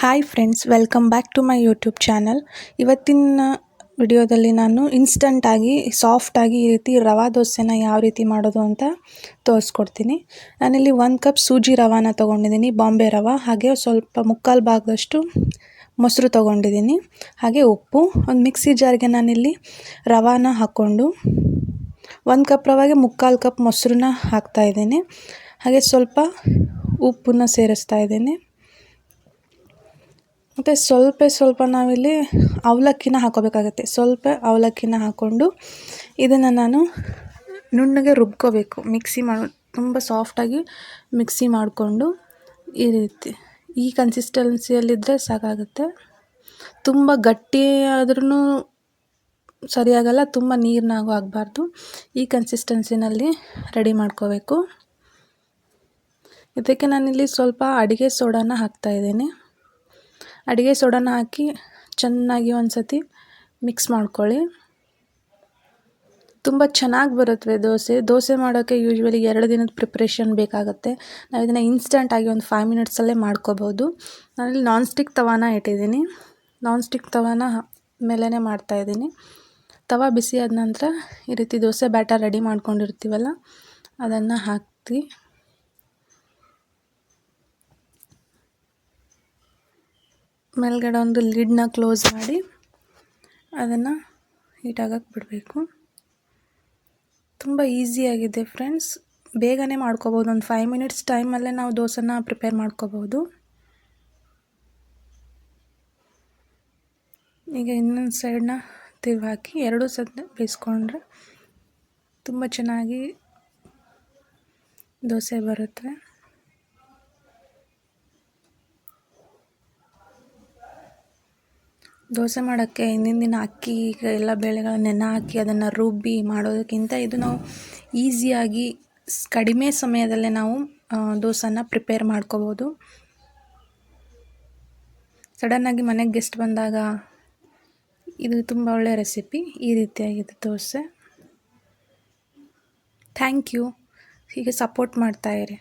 Hi friends welcome back to my YouTube channel ಇವತ್ತಿನ ವಿಡಿಯೋದಲ್ಲಿ ನಾನು ಇನ್ಸ್ಟಂಟಾಗಿ ಸಾಫ್ಟಾಗಿ ಈ ರೀತಿ ರವಾ ದೋಸೆನ ಯಾವ ರೀತಿ ಮಾಡೋದು ಅಂತ ತೋರಿಸ್ಕೊಡ್ತೀನಿ. ನಾನಿಲ್ಲಿ ಒಂದು ಕಪ್ ಸೂಜಿ ರವಾನ ತೊಗೊಂಡಿದ್ದೀನಿ, ಬಾಂಬೆ ರವಾ. ಹಾಗೆ ಸ್ವಲ್ಪ ಮುಕ್ಕಾಲು ಭಾಗದಷ್ಟು ಮೊಸರು ತೊಗೊಂಡಿದ್ದೀನಿ. ಹಾಗೆ ಉಪ್ಪು, ಒಂದು ಮಿಕ್ಸಿ ಜಾರ್ಗೆ ನಾನಿಲ್ಲಿ ರವಾನ ಹಾಕ್ಕೊಂಡು ಒಂದು ಕಪ್ ರವಾಗೆ ಮುಕ್ಕಾಲು ಕಪ್ ಮೊಸರನ್ನ ಹಾಕ್ತಾಯಿದ್ದೀನಿ ಹಾಗೆ ಸ್ವಲ್ಪ ಉಪ್ಪನ್ನ ಸೇರಿಸ್ತಾ ಇದ್ದೀನಿ. ಮತ್ತು ಸ್ವಲ್ಪ ಸ್ವಲ್ಪ ನಾವಿಲ್ಲಿ ಅವಲಕ್ಕಿನ ಹಾಕೋಬೇಕಾಗತ್ತೆ. ಸ್ವಲ್ಪ ಅವಲಕ್ಕಿನ ಹಾಕ್ಕೊಂಡು ಇದನ್ನು ನಾನು ನುಣ್ಣಗೆ ರುಬ್ಕೋಬೇಕು. ಮಿಕ್ಸಿ ಮಾಡಿ, ತುಂಬ ಸಾಫ್ಟಾಗಿ ಮಿಕ್ಸಿ ಮಾಡಿಕೊಂಡು ಈ ರೀತಿ. ಈ ಕನ್ಸಿಸ್ಟೆನ್ಸಿಯಲ್ಲಿದ್ದರೆ ಸಾಕಾಗುತ್ತೆ. ತುಂಬ ಗಟ್ಟಿ ಆದ್ರೂ ಸರಿಯಾಗಲ್ಲ, ತುಂಬ ನೀರಿನಾಗೂ ಆಗಬಾರ್ದು. ಈ ಕನ್ಸಿಸ್ಟೆನ್ಸಿನಲ್ಲಿ ರೆಡಿ ಮಾಡ್ಕೋಬೇಕು. ಇದಕ್ಕೆ ನಾನಿಲ್ಲಿ ಸ್ವಲ್ಪ ಅಡುಗೆ ಸೋಡಾನ ಹಾಕ್ತಾಯಿದ್ದೀನಿ ಅಡುಗೆ ಸೋಡಾನ ಹಾಕಿ ಚೆನ್ನಾಗಿ ಒಂದು ಸತಿ ಮಿಕ್ಸ್ ಮಾಡ್ಕೊಳ್ಳಿ. ತುಂಬ ಚೆನ್ನಾಗಿ ಬರುತ್ತವೆ ದೋಸೆ. ದೋಸೆ ಮಾಡೋಕ್ಕೆ ಯೂಶ್ವಲಿ ಎರಡು ದಿನದ ಪ್ರಿಪ್ರೇಷನ್ ಬೇಕಾಗುತ್ತೆ. ನಾವು ಇದನ್ನು ಇನ್ಸ್ಟಂಟಾಗಿ ಒಂದು ಫೈವ್ ಮಿನಿಟ್ಸಲ್ಲೇ ಮಾಡ್ಕೋಬೋದು. ನಾನಿಲ್ಲಿ ನಾನ್ ಸ್ಟಿಕ್ ತವಾನ ಇಟ್ಟಿದ್ದೀನಿ. ನಾನ್ ಸ್ಟಿಕ್ ತವಾನ ಮೇಲೇ ಮಾಡ್ತಾಯಿದ್ದೀನಿ ತವ ಬಿಸಿ ಆದ ನಂತರ ಈ ರೀತಿ ದೋಸೆ ಬ್ಯಾಟರ್ ರೆಡಿ ಮಾಡ್ಕೊಂಡಿರ್ತೀವಲ್ಲ, ಅದನ್ನು ಹಾಕ್ತಿ. ಮೇಲ್ಗಡೆ ಒಂದು ಲಿಡ್ನ ಕ್ಲೋಸ್ ಮಾಡಿ ಅದನ್ನು ಹೀಟಾಗಕ್ಕೆ ಬಿಡಬೇಕು. ತುಂಬ ಈಸಿಯಾಗಿದೆ ಫ್ರೆಂಡ್ಸ್. ಬೇಗನೆ ಮಾಡ್ಕೋಬೋದು. ಒಂದು ಫೈವ್ ಮಿನಿಟ್ಸ್ ಟೈಮಲ್ಲೇ ನಾವು ದೋಸೆನ ಪ್ರಿಪೇರ್ ಮಾಡ್ಕೋಬೋದು. ಈಗ ಇನ್ನೊಂದು ಸೈಡನ್ನ ತಿರ್ಗಿ ಹಾಕಿ ಎರಡೂ ಸದ ಬೇಯಿಸ್ಕೊಂಡ್ರೆ ತುಂಬ ಚೆನ್ನಾಗಿ ದೋಸೆ ಬರುತ್ತೆ. ದೋಸೆ ಮಾಡೋಕ್ಕೆ ಹಿಂದಿನ ದಿನ ಅಕ್ಕಿ ಎಲ್ಲ ಬೇಳೆಗಳನ್ನ ನೆನೆ ಹಾಕಿ ಅದನ್ನು ರುಬ್ಬಿ ಮಾಡೋದಕ್ಕಿಂತ ಇದು ನಾವು ಈಸಿಯಾಗಿ ಕಡಿಮೆ ಸಮಯದಲ್ಲೇ ನಾವು ದೋಸೆನ ಪ್ರಿಪೇರ್ ಮಾಡ್ಕೋಬೋದು. ಸಡನ್ನಾಗಿ ಮನೆಗೆ ಗೆಸ್ಟ್ ಬಂದಾಗ ಇದು ತುಂಬ ಒಳ್ಳೆಯ ರೆಸಿಪಿ, ಈ ರೀತಿಯಾಗಿದೆ ದೋಸೆ. Thank you. ಹೀಗೆ ಸಪೋರ್ಟ್ ಮಾಡ್ತಾಯಿರಿ